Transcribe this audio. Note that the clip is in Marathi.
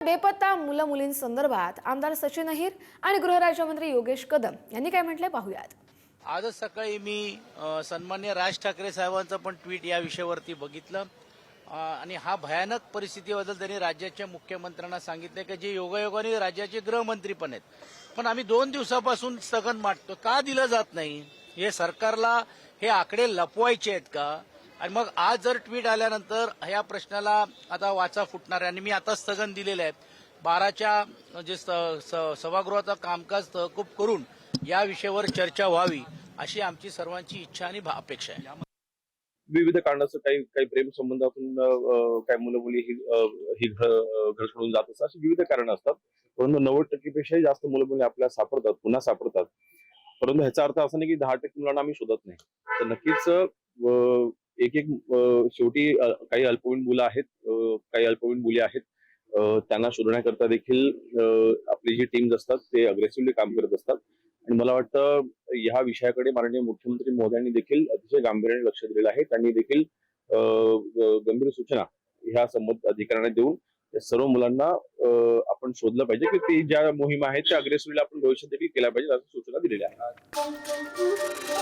बेपत्ता मुलं मुलींसंदर्भात आमदार सचिन अहिर आणि गृहराज्यमंत्री योगेश कदम यांनी काय म्हटलंय पाहूयात. आजच सकाळी मी सन्मान्य राज ठाकरे साहेबांचं पण ट्विट या विषयावरती बघितलं. आणि हा भयानक परिस्थितीबद्दल त्यांनी राज्याच्या मुख्यमंत्र्यांना सांगितलं की जे योगायोगाने राज्याचे गृहमंत्री पण आहेत. पण आम्ही दोन दिवसापासून स्थगन मांडतो. का दिलं जात नाही? हे सरकारला हे आकडे लपवायचे आहेत का? आणि मग आज जर ट्विट आल्यानंतर ह्या प्रश्नाला आता वाचा फुटणार आहे. आणि मी आता स्थगन दिलेलं आहे. बाराच्या जे स- स- सभागृहाचं कामकाज तहकूब करून या विषयावर चर्चा व्हावी अशी आमची सर्वांची इच्छा आणि अपेक्षा आहे. विविध कारणाचं काही काही प्रेम संबंधातून अं, काही मुलं मुली ही घर सोडून जात असतात अशी विविध कारण असतात. परंतु नव्वद टक्केपेक्षाही जास्त मुलं मुली आपल्याला सापडतात पुन्हा सापडतात. परंतु ह्याचा अर्थ असा नाही की दहा टक्के मुलांना आम्ही शोधत नाही. तर नक्कीच एक एक शेवटी काही अल्पवयीन मुलं आहेत काही अल्पवयीन मुली आहेत त्यांना शोधण्याकरता देखील आपली जी टीम्स असतात ते अग्रेसिव्हली काम करत असतात. आणि मला वाटतं ह्या विषयाकडे माननीय मुख्यमंत्री महोदयांनी देखील अतिशय गांभीर्याने लक्ष दिलेलं आहे. त्यांनी देखील अं, गंभीर सूचना ह्या संबंधित अधिकाऱ्यांना देऊन सर्व मुलांना आपण शोधलं पाहिजे की ती ज्या मोहिमा आहेत त्या अग्रेसिव्हली आपण भविष्यात देखील केल्या पाहिजे अशा सूचना दिलेल्या आहेत